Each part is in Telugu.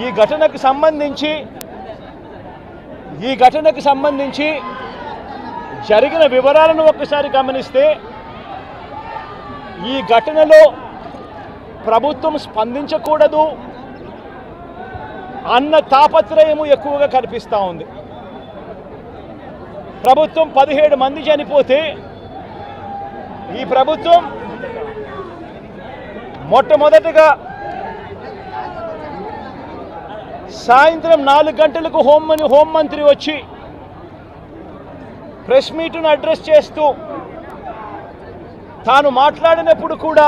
ఈ ఘటనకు సంబంధించి ఈ ఘటనకు సంబంధించి జరిగిన వివరాలను ఒక్కసారి గమనిస్తే ఈ ఘటనలో ప్రభుత్వం స్పందించకూడదు అన్న తాపత్రయము ఎక్కువగా కనిపిస్తూ ఉంది. ప్రభుత్వం పదిహేడు మంది చనిపోతే ఈ ప్రభుత్వం మొట్టమొదటిగా సాయంత్రం నాలుగు గంటలకు హోంమని హోంమంత్రి వచ్చి ప్రెస్ మీట్ను అడ్రస్ చేస్తూ తాను మాట్లాడినప్పుడు కూడా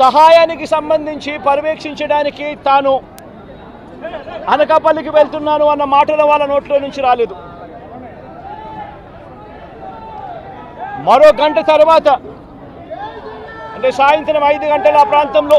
సహాయానికి సంబంధించి పర్యవేక్షించడానికి తాను అనకాపల్లికి వెళ్తున్నాను అన్న మాటల వాళ్ళ నోట్లో నుంచి రాలేదు. మరో గంట తర్వాత అంటే సాయంత్రం ఐదు గంటల ఆ ప్రాంతంలో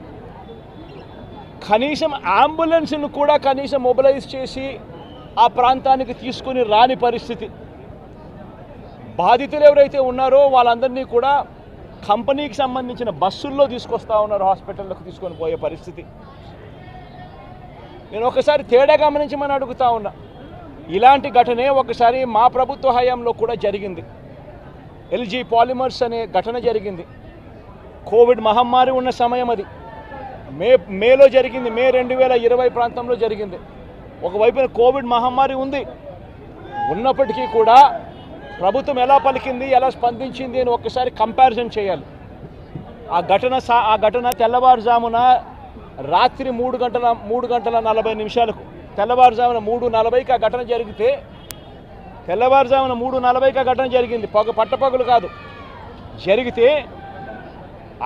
కనీసం అంబులెన్స్ను కూడా కనీసం మొబిలైజ్ చేసి ఆ ప్రాంతానికి తీసుకుని రాని పరిస్థితి. బాధితులు ఎవరైతే ఉన్నారో వాళ్ళందరినీ కూడా కంపెనీకి సంబంధించిన బస్సుల్లో తీసుకొస్తా ఉన్నారు హాస్పిటల్లోకి తీసుకొని పోయే పరిస్థితి. నేను ఒకసారి తేడా గమనించమని అడుగుతా ఉన్నా. ఇలాంటి ఘటనే ఒకసారి మా ప్రభుత్వ హయాంలో కూడా జరిగింది. ఎల్జీ పాలిమర్స్ అనే ఘటన జరిగింది. కోవిడ్ మహమ్మారి ఉన్న సమయం అది. మే మేలో జరిగింది మే రెండు వేల ఇరవై ప్రాంతంలో జరిగింది. ఒకవైపున కోవిడ్ మహమ్మారి ఉంది. ఉన్నప్పటికీ కూడా ప్రభుత్వం ఎలా పలికింది ఎలా స్పందించింది అని ఒక్కసారి కంపారిజన్ చేయాలి. ఆ ఘటన ఆ ఘటన తెల్లవారుజామున రాత్రి మూడు గంటల మూడు గంటల నలభై నిమిషాలకు. తెల్లవారుజామున మూడు నలభైకి ఆ ఘటన జరిగితే తెల్లవారుజామున మూడు నలభైకి ఆ ఘటన జరిగింది. పొగ పట్టపగులు కాదు. జరిగితే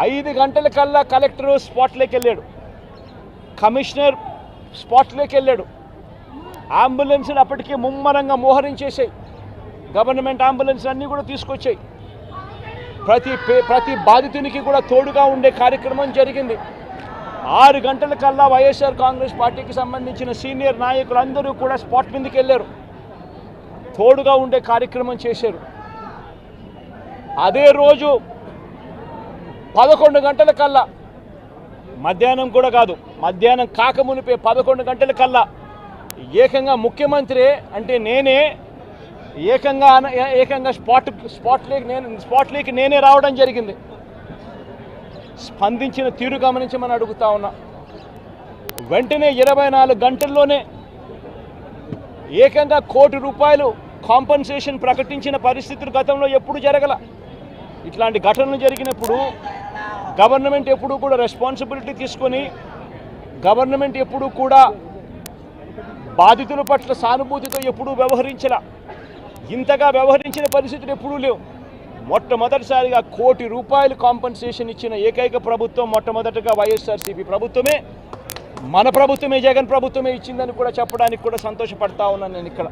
ఐదు గంటల కల్లా కలెక్టర్ స్పాట్లోకి వెళ్ళాడు. కమిషనర్ స్పాట్లోకి వెళ్ళాడు. అంబులెన్స్ని అప్పటికే ముమ్మరంగా మోహరించేసాయి గవర్నమెంట్ అంబులెన్స్ అన్నీ కూడా తీసుకొచ్చాయి. ప్రతి ప్రతి బాధితునికి కూడా తోడుగా ఉండే కార్యక్రమం జరిగింది. ఆరు గంటల కల్లా వైఎస్ఆర్ కాంగ్రెస్ పార్టీకి సంబంధించిన సీనియర్ నాయకులందరూ కూడా స్పాట్ మీదకి వెళ్ళారు. తోడుగా ఉండే కార్యక్రమం చేశారు. అదే రోజు పదకొండు గంటల కల్లా. మధ్యాహ్నం కూడా కాదు మధ్యాహ్నం కాకమునిపే పదకొండు గంటల కల్లా. ఏకంగా ముఖ్యమంత్రి అంటే నేనే ఏకంగా ఏకంగా స్పాట్ స్పాట్లోకి నేను స్పాట్లోకి నేనే రావడం జరిగింది. స్పందించిన తీరు గమనించమని అడుగుతా ఉన్నా. వెంటనే ఇరవై నాలుగు గంటల్లోనే ఏకంగా కోటి రూపాయలు కాంపన్సేషన్ ప్రకటించిన పరిస్థితులు గతంలో ఎప్పుడు జరగల. ఇట్లాంటి ఘటనలు జరిగినప్పుడు గవర్నమెంట్ ఎప్పుడు కూడా రెస్పాన్సిబిలిటీ తీసుకొని గవర్నమెంట్ ఎప్పుడు కూడా బాధితుల పట్ల సానుభూతితో ఎప్పుడూ వ్యవహరించలా. ఇంతగా వ్యవహరించిన పరిస్థితులు ఎప్పుడూ లేవు. మొట్టమొదటిసారిగా కోటి రూపాయలు కాంపన్సేషన్ ఇచ్చిన ఏకైక ప్రభుత్వం మొట్టమొదటగా వైఎస్ఆర్సీపీ ప్రభుత్వమే. మన ప్రభుత్వమే జగన్ ప్రభుత్వమే ఇచ్చిందని కూడా చెప్పడానికి కూడా సంతోషపడతా ఉన్నాను నేను ఇక్కడ.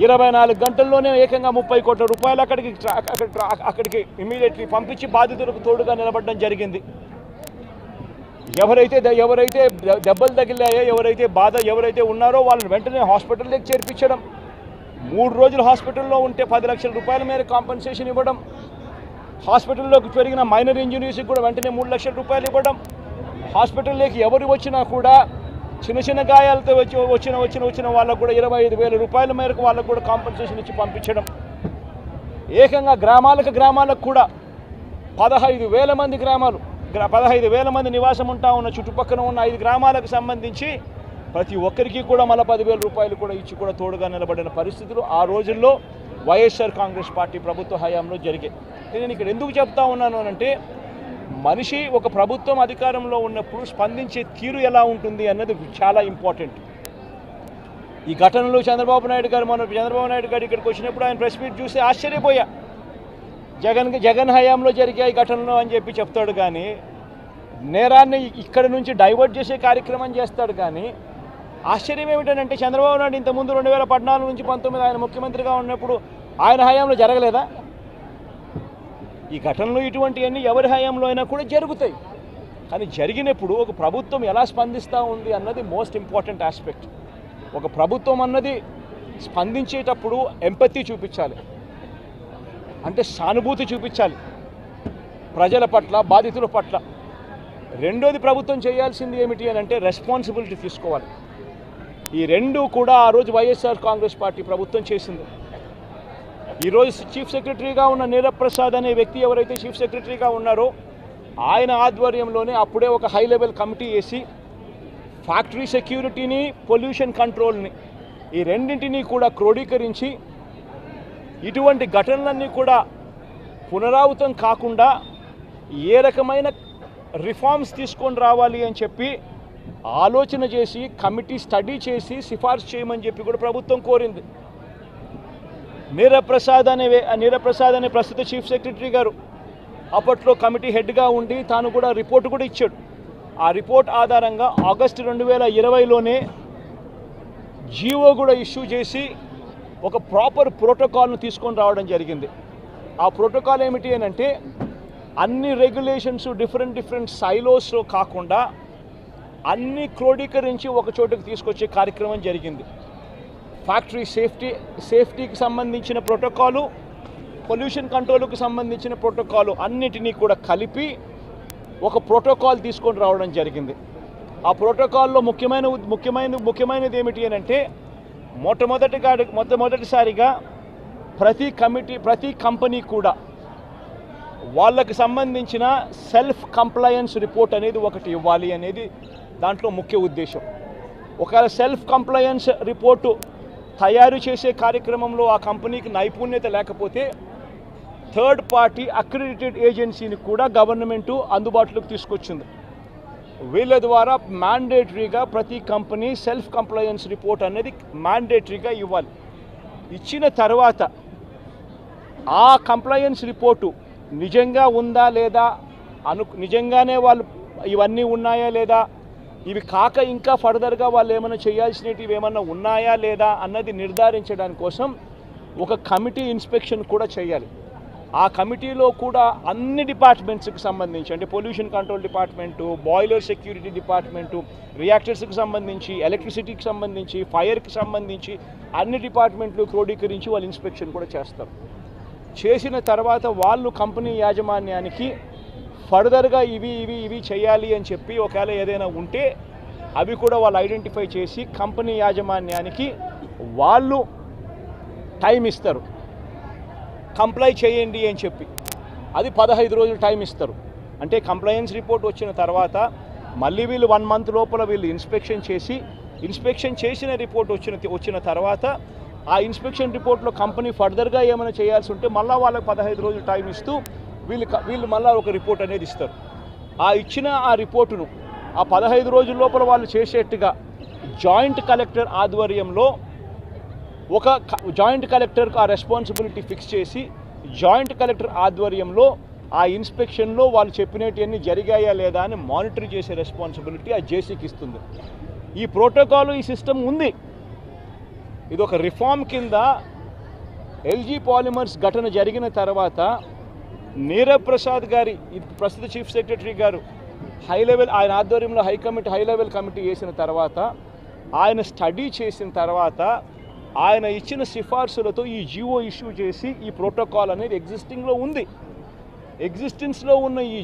ఇరవై నాలుగు గంటల్లోనే ఏకంగా ముప్పై కోట్ల రూపాయలు అక్కడికి అక్కడికి అక్కడికి ఇమీడియట్లీ పంపించి బాధితులకు తోడుగా నిలబడడం జరిగింది. ఎవరైతే ద- ఎవరైతే దెబ్బలు తగిలాయో ఎవరైతే బాధ ఎవరైతే ఉన్నారో వాళ్ళని వెంటనే హాస్పిటల్లోకి చేర్పించడం. మూడు రోజులు హాస్పిటల్లో ఉంటే పది లక్షల రూపాయల మేర కాంపన్సేషన్ ఇవ్వడం. హాస్పిటల్లోకి పెరిగిన మైనర్ ఇంజనీర్స్కి కూడా వెంటనే మూడు లక్షల రూపాయలు ఇవ్వడం. హాస్పిటల్లోకి ఎవరు వచ్చినా కూడా చిన్న చిన్న గాయాలతో వచ్చి వచ్చిన వచ్చిన వచ్చిన వాళ్ళకు కూడా ఇరవై ఐదు వేల రూపాయల మేరకు వాళ్ళకు కూడా కాంపెన్సేషన్ ఇచ్చి పంపించడం. ఏకంగా గ్రామాలకు గ్రామాలకు కూడా పదహైదు వేల మంది గ్రామాలు గ్రా- పదహైదు వేల మంది నివాసం ఉంటా ఉన్న చుట్టుపక్కల ఉన్న ఐదు గ్రామాలకు సంబంధించి ప్రతి ఒక్కరికి కూడా మళ్ళీ పదివేల రూపాయలు కూడా ఇచ్చి కూడా తోడుగా నిలబడిన పరిస్థితులు ఆ రోజుల్లో వైఎస్ఆర్ కాంగ్రెస్ పార్టీ ప్రభుత్వ హయాంలో జరిగాయి. నేను ఇక్కడ ఎందుకు చెప్తా ఉన్నాను అంటే మనిషి ఒక ప్రభుత్వం అధికారంలో ఉన్నప్పుడు స్పందించే తీరు ఎలా ఉంటుంది అన్నది చాలా ఇంపార్టెంట్. ఈ ఘటనలో చంద్రబాబు నాయుడు గారు మన చంద్రబాబు నాయుడు గారు ఇక్కడికి వచ్చినప్పుడు ఆయన ప్రెస్ మీట్ చూసి ఆశ్చర్యపోయా. జగన్ జగన్ హయాంలో జరిగాయి ఘటనలు అని చెప్పి చెప్తాడు కానీ నేరాన్ని ఇక్కడ నుంచి డైవర్ట్ చేసే కార్యక్రమం చేస్తాడు కానీ ఆశ్చర్యం ఏమిటంటే చంద్రబాబు నాయుడు ఇంతకుముందు రెండు వేల పద్నాలుగు నుంచి పంతొమ్మిది ఆయన ముఖ్యమంత్రిగా ఉన్నప్పుడు ఆయన హయాంలో జరగలేదా? ఈ ఘటనలు ఇటువంటివన్నీ ఎవరి హయాంలో అయినా కూడా జరుగుతాయి. కానీ జరిగినప్పుడు ఒక ప్రభుత్వం ఎలా స్పందిస్తూ ఉంది అన్నది మోస్ట్ ఇంపార్టెంట్ ఆస్పెక్ట్ ఒక ప్రభుత్వం అన్నది స్పందించేటప్పుడు ఎంపతి చూపించాలి. అంటే సానుభూతి చూపించాలి. ప్రజల పట్ల బాధితుల పట్ల. రెండోది ప్రభుత్వం చేయాల్సింది ఏమిటి అని అంటే రెస్పాన్సిబిలిటీ తీసుకోవాలి. ఈ రెండు కూడా ఆ రోజు వైఎస్ఆర్ కాంగ్రెస్ పార్టీ ప్రభుత్వం చేసింది. ఈరోజు చీఫ్ సెక్రటరీగా ఉన్న నీరప్రసాద్ అనే వ్యక్తి ఎవరైతే చీఫ్ సెక్రటరీగా ఉన్నారో ఆయన ఆధ్వర్యంలోనే అప్పుడే ఒక హై లెవెల్ కమిటీ వేసి ఫ్యాక్టరీ సెక్యూరిటీని పొల్యూషన్ కంట్రోల్ని ఈ రెండింటినీ కూడా క్రోడీకరించి ఇటువంటి ఘటనలన్నీ కూడా పునరావృతం కాకుండా ఏ రకమైన రిఫార్మ్స్ తీసుకొని రావాలి అని చెప్పి ఆలోచన చేసి కమిటీ స్టడీ చేసి సిఫార్సు చేయమని చెప్పి కూడా ప్రభుత్వం కోరింది. నీరప్రసాద్ అనే నీరప్రసాద్ అనే ప్రస్తుత చీఫ్ సెక్రటరీ గారు అప్పట్లో కమిటీ హెడ్గా ఉండి తాను కూడా రిపోర్ట్ కూడా ఇచ్చాడు. ఆ రిపోర్ట్ ఆధారంగా ఆగస్టు రెండు వేల ఇరవైలోనే జీవో కూడా ఇష్యూ చేసి ఒక ప్రాపర్ ప్రోటోకాల్ను తీసుకొని రావడం జరిగింది. ఆ ప్రోటోకాల్ ఏమిటి అని అంటే అన్ని రెగ్యులేషన్స్ డిఫరెంట్ డిఫరెంట్ సైలోస్లో కాకుండా అన్ని క్రోడీకరించి ఒక చోటుకు తీసుకొచ్చే కార్యక్రమం జరిగింది. ఫ్యాక్టరీ సేఫ్టీ సేఫ్టీకి సంబంధించిన ప్రోటోకాలు పొల్యూషన్ కంట్రోల్కి సంబంధించిన ప్రోటోకాలు అన్నిటినీ కూడా కలిపి ఒక ప్రోటోకాల్ తీసుకొని రావడం జరిగింది. ఆ ప్రోటోకాల్లో ముఖ్యమైన ముఖ్యమైన ముఖ్యమైనది ఏమిటి అని అంటే మొట్టమొదటిగా మొట్టమొదటిసారిగా ప్రతి కమిటీ ప్రతి కంపెనీ కూడా వాళ్ళకి సంబంధించిన సెల్ఫ్ కంప్లయన్స్ రిపోర్ట్ అనేది ఒకటి ఇవ్వాలి అనేది దాంట్లో ముఖ్య ఉద్దేశం. ఒకవేళ సెల్ఫ్ కంప్లయన్స్ రిపోర్టు తయారు చేసే కార్యక్రమంలో ఆ కంపెనీకి నైపుణ్యత లేకపోతే థర్డ్ పార్టీ అక్రిడిటెడ్ ఏజెన్సీని కూడా గవర్నమెంటు అందుబాటులోకి తీసుకొచ్చింది. వీళ్ళ ద్వారా మ్యాండేటరీగా ప్రతి కంపెనీ సెల్ఫ్ కంప్లయన్స్ రిపోర్ట్ అనేది మ్యాండేటరీగా ఇవ్వాలి. ఇచ్చిన తర్వాత ఆ కంప్లయన్స్ రిపోర్టు నిజంగా ఉందా లేదా అను నిజంగానే వాళ్ళు ఇవన్నీ ఉన్నాయా లేదా ఇవి కాక ఇంకా ఫర్దర్గా వాళ్ళు ఏమైనా చేయాల్సినవి ఏమైనా ఉన్నాయా లేదా అన్నది నిర్ధారించడానికి కోసం ఒక కమిటీ ఇన్స్పెక్షన్ కూడా చేయాలి. ఆ కమిటీలో కూడా అన్ని డిపార్ట్మెంట్స్కి సంబంధించి అంటే pollution control department boiler security department రియాక్టర్స్కి సంబంధించి ఎలక్ట్రిసిటీకి సంబంధించి ఫైర్కి సంబంధించి అన్ని డిపార్ట్మెంట్లు క్రోడీకరించి వాళ్ళు ఇన్స్పెక్షన్ కూడా చేస్తారు. చేసిన తర్వాత వాళ్ళు కంపెనీ యాజమాన్యానికి ఫర్దర్గా ఇవి ఇవి ఇవి చేయాలి అని చెప్పి ఒకవేళ ఏదైనా ఉంటే అవి కూడా వాళ్ళు ఐడెంటిఫై చేసి కంపెనీ యాజమాన్యానికి వాళ్ళు టైం ఇస్తారు. కంప్లై చేయండి అని చెప్పి. అది పదహైదు రోజులు టైం ఇస్తారు. అంటే కంప్లయన్స్ రిపోర్ట్ వచ్చిన తర్వాత మళ్ళీ వీళ్ళు వన్ మంత్ లోపల వీళ్ళు ఇన్స్పెక్షన్ చేసి ఇన్స్పెక్షన్ చేసిన రిపోర్ట్ వచ్చిన వచ్చిన తర్వాత ఆ ఇన్స్పెక్షన్ రిపోర్ట్లో కంపెనీ ఫర్దర్గా ఏమైనా చేయాల్సి ఉంటే మళ్ళీ వాళ్ళకి పదహైదు రోజులు టైం ఇస్తూ వీళ్ళు వీళ్ళు మళ్ళీ ఒక రిపోర్ట్ అనేది ఇస్తారు. ఆ ఇచ్చిన ఆ రిపోర్టును ఆ పదహైదు రోజుల లోపల వాళ్ళు చేసేట్టుగా జాయింట్ కలెక్టర్ ఆధ్వర్యంలో ఒక క- జాయింట్ కలెక్టర్కు ఆ రెస్పాన్సిబిలిటీ ఫిక్స్ చేసి జాయింట్ కలెక్టర్ ఆధ్వర్యంలో ఆ ఇన్స్పెక్షన్లో వాళ్ళు చెప్పినవన్నీ జరిగాయా లేదా అని మానిటర్ చేసే రెస్పాన్సిబిలిటీ ఆ జేసీకి ఇస్తుంది. ఈ ప్రోటోకాల్ ఈ సిస్టమ్ ఉంది. ఇది ఒక రిఫార్మ్ కింద ఎల్జీ పాలిమర్స్ ఘటన జరిగిన తర్వాత నీరవ్ ప్రసాద్ గారి ప్రస్తుత చీఫ్ సెక్రటరీ గారు హై లెవెల్ ఆయన ఆధ్వర్యంలో high committee high level committee వేసిన తర్వాత ఆయన స్టడీ చేసిన తర్వాత ఆయన ఇచ్చిన సిఫార్సులతో ఈ జియో ఇష్యూ చేసి ఈ ప్రోటోకాల్ అనేది ఎగ్జిస్టింగ్లో ఉంది. ఎగ్జిస్టెన్స్లో ఉన్న ఈ